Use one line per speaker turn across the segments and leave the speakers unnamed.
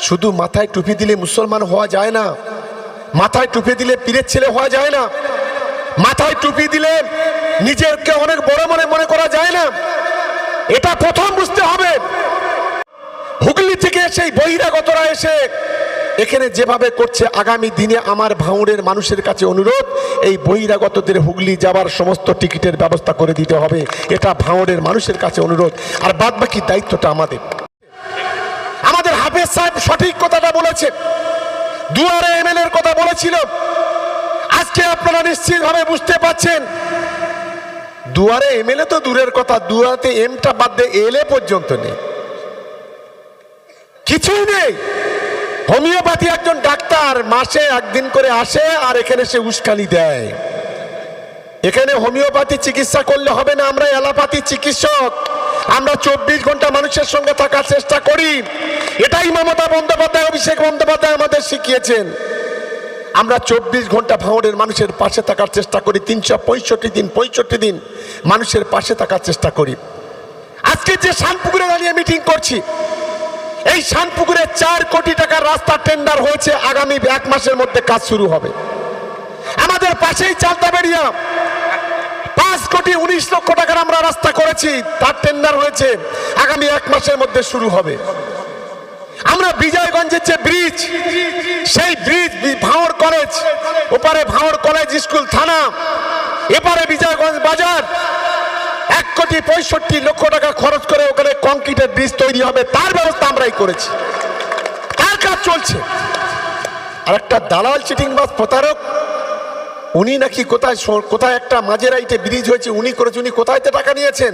শুধু মাথায় টুপি দিলে মুসলমান হওয়া যায় না, মাথায় টুপি দিলে পীরের ছেলে হওয়া যায় না, মাথায় টুপি দিলে নিজেকে অনেক বড় মনে মনে করা যায় না। এটা প্রথম বুঝতে হবে। হুগলি থেকে সেই বহিরাগতরা এসে এখানে যেভাবে করছে, আগামী দিনে আমার ভাঙড়ের মানুষের কাছে অনুরোধ, এই বহিরাগতদের হুগলি যাবার সমস্ত টিকিটের ব্যবস্থা করে দিতে হবে। এটা ভাঙড়ের মানুষের কাছে অনুরোধ। আর বাদ বাকি দায়িত্বটা আমাদের। আমাদের হাফেজ সাহেব সঠিক কথাটা বলেছে। দুয়ারে এমএলএ এর কথা বলেছিল। আজকে আপনারা নিশ্চিতভাবে বুঝতে পাচ্ছেন দুয়ারে এমএলএ তো দূরের কথা দুয়ারে এমটা বাদ দিয়ে এলে পর্যন্ত নেই। কিছুই নেই। হোমিওপ্যাথি একজন ডাক্তার মাসে একদিন করে আসে আর এখানে সে উস্কানি দেয়। এখানে হোমিওপ্যাথি চিকিৎসা করলে হবে না, আমরা অ্যালোপ্যাথি চিকিৎসক। আমরা চব্বিশ ঘণ্টা মানুষের সঙ্গে থাকার চেষ্টা করি। এটাই মমতা বন্দ্যোপাধ্যায়, অভিষেক বন্দ্যোপাধ্যায় আমাদের শিখিয়েছেন। আমরা চব্বিশ ঘণ্টা ভাঙড়ের মানুষের পাশে থাকার চেষ্টা করি, তিনশো পঁয়ষট্টি দিন পঁয়ষট্টি দিন মানুষের পাশে থাকার চেষ্টা করি। আজকে যে শানপুকুরে দাঁড়িয়ে মিটিং করছি, এই শানপুকুরে চার কোটি টাকার রাস্তা টেন্ডার হয়েছে, আগামী এক মাসের মধ্যে কাজ শুরু হবে। আমাদের পাশেই চালতা বেরিয়া পাঁচ কোটি উনিশ লক্ষ টাকার আমরা রাস্তা করেছি, তার টেন্ডার হয়েছে, আগামী এক মাসের মধ্যে শুরু হবে। আমরা বিজয়গঞ্জের যে ব্রিজ সেই ব্রিজ ভাঁড় কলেজ ওপারে ভাঁড় কলেজ স্কুল থানা, এপারে বিজয়গঞ্জ বাজার, এক কোটি পঁয়ষট্টি লক্ষ টাকা খরচ করে ওখানে কংক্রিটের ব্রিজ তৈরি হবে, তার ব্যবস্থা আমরাই করেছি। তার কাজ চলছে। আর একটা দালাল চিটিং বাস প্রতারক উনি নাকি কোথায় কোথায় একটা মাঝের আইটে ব্রিজ হয়েছে, উনি করেছে, উনি কোথায় তো টাকা নিয়েছেন?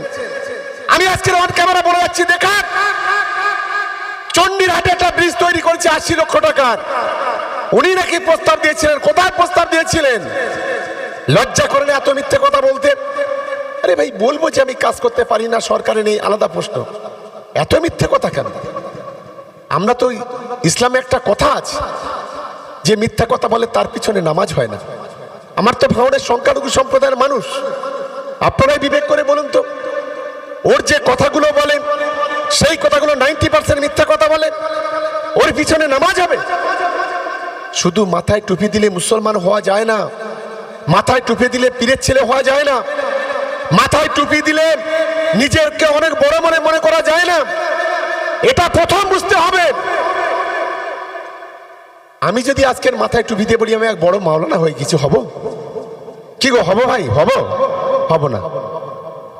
আমি আজকে অন ক্যামেরা বলে যাচ্ছি, দেখান! চণ্ডীর হাটে একটা ব্রিজ তৈরি করেছে আশি লক্ষ টাকার। উনি নাকি প্রস্তাব দিয়েছিলেন, কোথায় প্রস্তাব দিয়েছিলেন? লজ্জা করে না এত মিথ্যে কথা বলতে? আরে ভাই, বলব যে আমি কাজ করতে পারি না, সরকারে নেই, আলাদা প্রশ্ন। এত মিথ্যে কথা কেন? আমরা তো ইসলামে একটা কথা আছে, যে মিথ্যা কথা বলে তার পিছনে নামাজ হয় না। আমার তো ভাঙনের সংখ্যালঘু সম্প্রদায়ের মানুষ। আপনারাই বিবেক করে বলুন তো, ওর যে কথাগুলো বলেন, সেই কথাগুলো নাইনটি পার্সেন্ট মিথ্যা কথা বলে, ওর পিছনে নামাজ হবে। শুধু মাথায় টুপি দিলে মুসলমান হওয়া যায় না, মাথায় টুপি দিলে পীরের ছেলে হওয়া যায় না, মাথায় টুপি দিলে নিজেকে অনেক বড় মনে মনে করা যায় না। এটা প্রথম বুঝতে হবে। আমি যদি আজকের মাথায় টুপি দিয়ে বলি আমি এক বড় মাওলানা হয়ে কিছু হব? কি গো, হব ভাই? হব? হব না।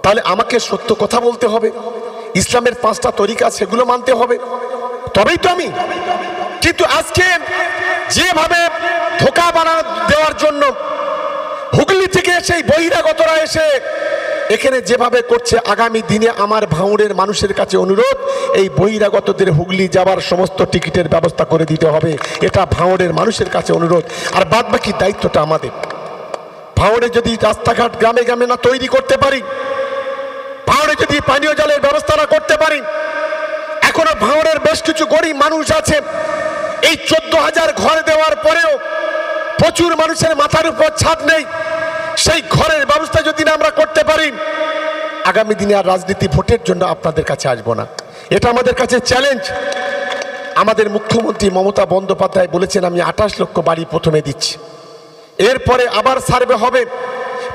তাহলে আমাকে সত্য কথা বলতে হবে। ইসলামের পাঁচটা তরিকা সেগুলো মানতে হবে। তবেই তো আমি। কিন্তু আজকে যেভাবে ধোকা বানা দেওয়ার জন্য হুগলি থেকে সেই বহিরাগতরা এসে এখানে যেভাবে করছে আগামী দিনে আমার ভাঙড়ের মানুষের কাছে অনুরোধ, এই বহিরাগতদের হুগলি যাবার সমস্ত টিকিটের ব্যবস্থা করে দিতে হবে। এটা ভাঙড়ের মানুষের কাছে অনুরোধ। আর বাদ বাকি দায়িত্বটা আমাদের। ভাঙড়ে যদি রাস্তাঘাট গ্রামে গ্রামে না তৈরি করতে পারি, ভাঙড়ে যদি পানীয় জলের ব্যবস্থা না করতে পারি, এখনও ভাঙড়ের বেশ কিছু গরিব মানুষ আছে। এই চোদ্দ হাজার ঘর দেওয়ার পরেও প্রচুর মানুষের মাথার উপর ছাদ নেই। সেই ঘরের ব্যবস্থা যদি না আমরা করতে পারি, আগামী দিনে আর রাজনীতি ভোটের জন্য আপনাদের কাছে আসব না। এটা আমাদের কাছে চ্যালেঞ্জ আমাদের মুখ্যমন্ত্রী মমতা বন্দ্যোপাধ্যায় বলেছেন, আমি আঠাশ লক্ষ বাড়ি প্রথমে দিচ্ছি। এরপরে আবার সার্ভে হবে।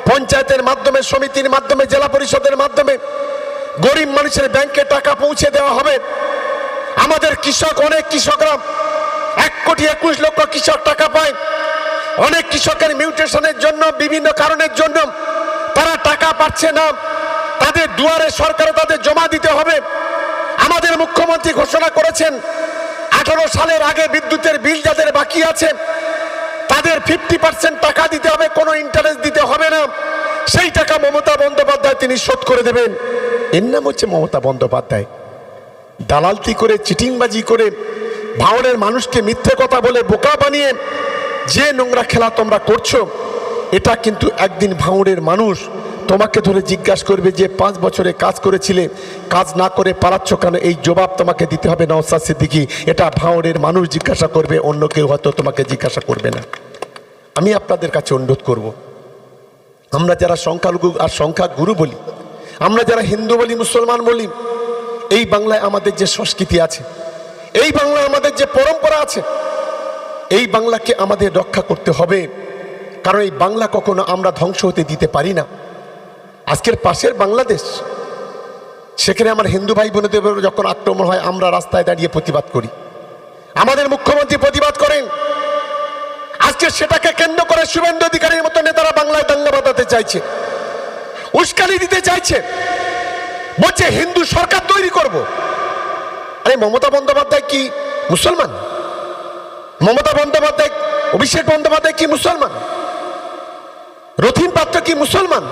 পঞ্চায়েতের মাধ্যমে, সমিতির মাধ্যমে, জেলা পরিষদের মাধ্যমে গরিব মানুষের ব্যাংকে টাকা পৌঁছে দেওয়া হবে। আমাদের কৃষক, অনেক কৃষকরা এক কোটি একুশ লক্ষ কৃষক টাকা পায়। অনেক কৃষকের মিউটেশনের জন্য, বিভিন্ন কারণের জন্য তারা টাকা পাচ্ছে না। তাদের দুয়ারে সরকারে তাদের জমা দিতে হবে। আমাদের মুখ্যমন্ত্রী ঘোষণা করেছেন, আঠারো সালের আগে বিদ্যুতের বিল যাদের বাকি আছে, তাদের ফিফটি পার্সেন্ট টাকা দিতে হবে, কোনো ইন্টারেস্ট দিতে হবে না। সেই টাকা মমতা বন্দ্যোপাধ্যায় তিনি শোধ করে দেবেন। এর নাম হচ্ছে মমতা বন্দ্যোপাধ্যায়। দালালতি করে, চিটিংবাজি করে ভাওনের মানুষকে মিথ্যে কথা বলে বোকা বানিয়ে যে নোংরা খেলা তোমরা করছ, এটা কিন্তু একদিন ভাঙড়ের মানুষ তোমাকে ধরে জিজ্ঞাসা করবে যে পাঁচ বছরে কাজ করেছিলে, কাজ না করে পালাচ্ছ কেন এই জবাব তোমাকে দিতে হবে নওসাদ সিদ্দিকি এটা ভাঙড়ের মানুষ জিজ্ঞাসা করবে, অন্য কেউ হয়তো তোমাকে জিজ্ঞাসা করবে না আমি আপনাদের কাছে অনুরোধ করব। আমরা যারা সংখ্যালঘু আর সংখ্যা গুরু বলি, আমরা যারা হিন্দু বলি, মুসলমান বলি, এই বাংলায় আমাদের যে সংস্কৃতি আছে, এই বাংলায় আমাদের যে পরম্পরা আছে এই বাংলাকে আমাদের রক্ষা করতে হবে। কারণ এই বাংলা কখনো আমরা ধ্বংস হতে দিতে পারি না। আজকের পাশের বাংলাদেশ, সেখানে আমার হিন্দু ভাই বোনদের যখন আক্রমণ হয়, আমরা রাস্তায় দাঁড়িয়ে প্রতিবাদ করি। আমাদের মুখ্যমন্ত্রী প্রতিবাদ করেন। আজকে সেটাকে কেন্দ্র করে শুভেন্দু অধিকারীর মতো নেতারা বাংলায় দাঙ্গা বাঁধাতে চাইছে। উস্কানি দিতে চাইছে। বলছে, হিন্দু সরকার তৈরি করব। আরে মমতা বন্দ্যোপাধ্যায় কি মুসলমান? মমতা বন্দ্যোপাধ্যায়, অভিষেক বন্দ্যোপাধ্যায় কি মুসলমান? রথিন পাত্র কি মুসলমান?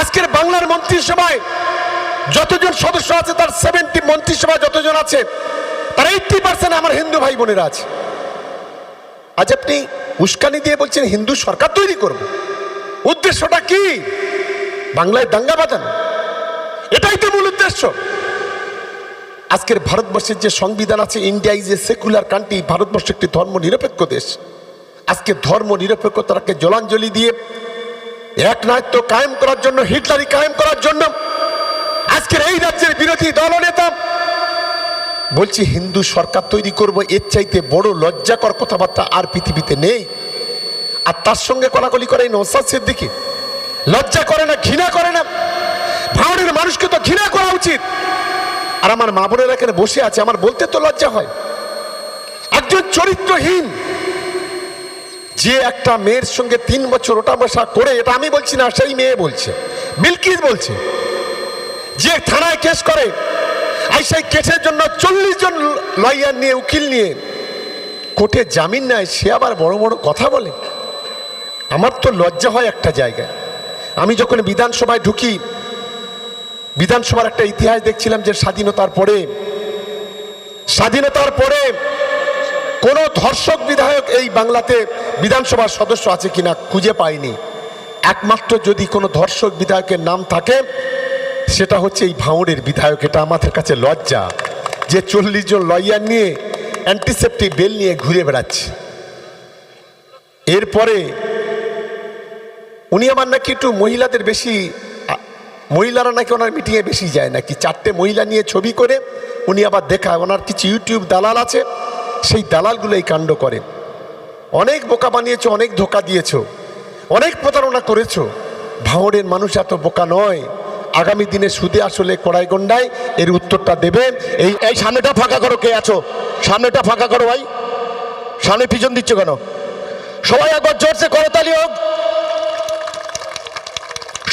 আজকের বাংলার মন্ত্রিসভায় যতজন সদস্য আছে, তার সেভেন্টি মন্ত্রিসভায় যতজন আছে, তার এইটটি পার্সেন্ট আমার হিন্দু ভাই বোনেরা আছে। আজ আপনি উস্কানি দিয়ে বলছেন, হিন্দু সরকার তৈরি করব। উদ্দেশ্যটা কি? বাংলায় দাঙ্গা বাঁধানো। এটাই তো মূল উদ্দেশ্য। আজকের ভারতবর্ষের যে সংবিধান আছে India is a secular country Bharatvarsha একটি ধর্ম নিরপেক্ষ দেশ। আজকে ধর্ম নিরপেক্ষতাকে জলাঞ্জলি দিয়ে এক নায়ত্ব কায়েম করার জন্য হিটলারি কায়েম করার জন্য আজকের এই রাজ্যের বিরোধী দলনেতা বলছি, হিন্দু সরকার তৈরি করব, এর চাইতে বড় লজ্জাকর কথাবার্তা আর পৃথিবীতে নেই। আর তার সঙ্গে কলাকলি করে নৌসাদ সিদ্দিকি। লজ্জা করে না, ঘৃণা করে না। ভাঙড়ের মানুষকে তো ঘৃণা করা উচিত। আর আমার মা বোনেরা এখানে বসে আছে, আমার বলতে তো লজ্জা হয়। একজন চরিত্রহীন। যে একটা মেয়ের সঙ্গে তিন বছর ওটা বসা করে, এটা আমি বলছি না, সেই মেয়ে বলছে। বিলকিস বলছে। যে থানায় কেস করে, আর সেই কেসের জন্য চল্লিশ জন লয়ার নিয়ে, উকিল নিয়ে কোর্টে জামিন নেয়, সে আবার বড় বড় কথা বলে। আমার তো লজ্জা হয় একটা জায়গায়। আমি যখন বিধানসভায় ঢুকি বিধানসভার একটা ইতিহাস দেখছিলাম যে স্বাধীনতার পরে স্বাধীনতার পরে কোন ধর্ষক বিধায়ক এই বাংলাতে বিধানসভার সদস্য আছে কিনা খুঁজে পাইনি। একমাত্র যদি কোনো ধর্ষক বিধায়কের নাম থাকে, সেটা হচ্ছে এই ভাঙড়ের বিধায়ক, এটা আমাদের কাছে লজ্জা যে চল্লিশ জন লয়ার নিয়ে অ্যান্টিসেপ্টিক বেল নিয়ে ঘুরে বেড়াচ্ছে। এরপরে উনি আমার নাকি একটু মহিলাদের বেশি মহিলারা নাকি ওনার মিটিংয়ে বেশি যায় নাকি? চারটে মহিলা নিয়ে ছবি করে উনি আবার দেখায়। ওনার কিছু ইউটিউব দালাল আছে, সেই দালালগুলো এই কাণ্ড করে। অনেক বোকা বানিয়েছো, অনেক ধোকা দিয়েছ, অনেক প্রতারণা করেছ। ভাঙড়ের মানুষ এত বোকা নয়। আগামী দিনে সুদে আসলে কড়াই গন্ডায় এর উত্তরটা দেবে। এই
এই সামনেটা ফাঁকা করো, কে আছো? সামনেটা ফাঁকা করো ভাই। সামনে পিছন দিচ্ছ কেন? সবাই একবার জোরসে করতালি হোক।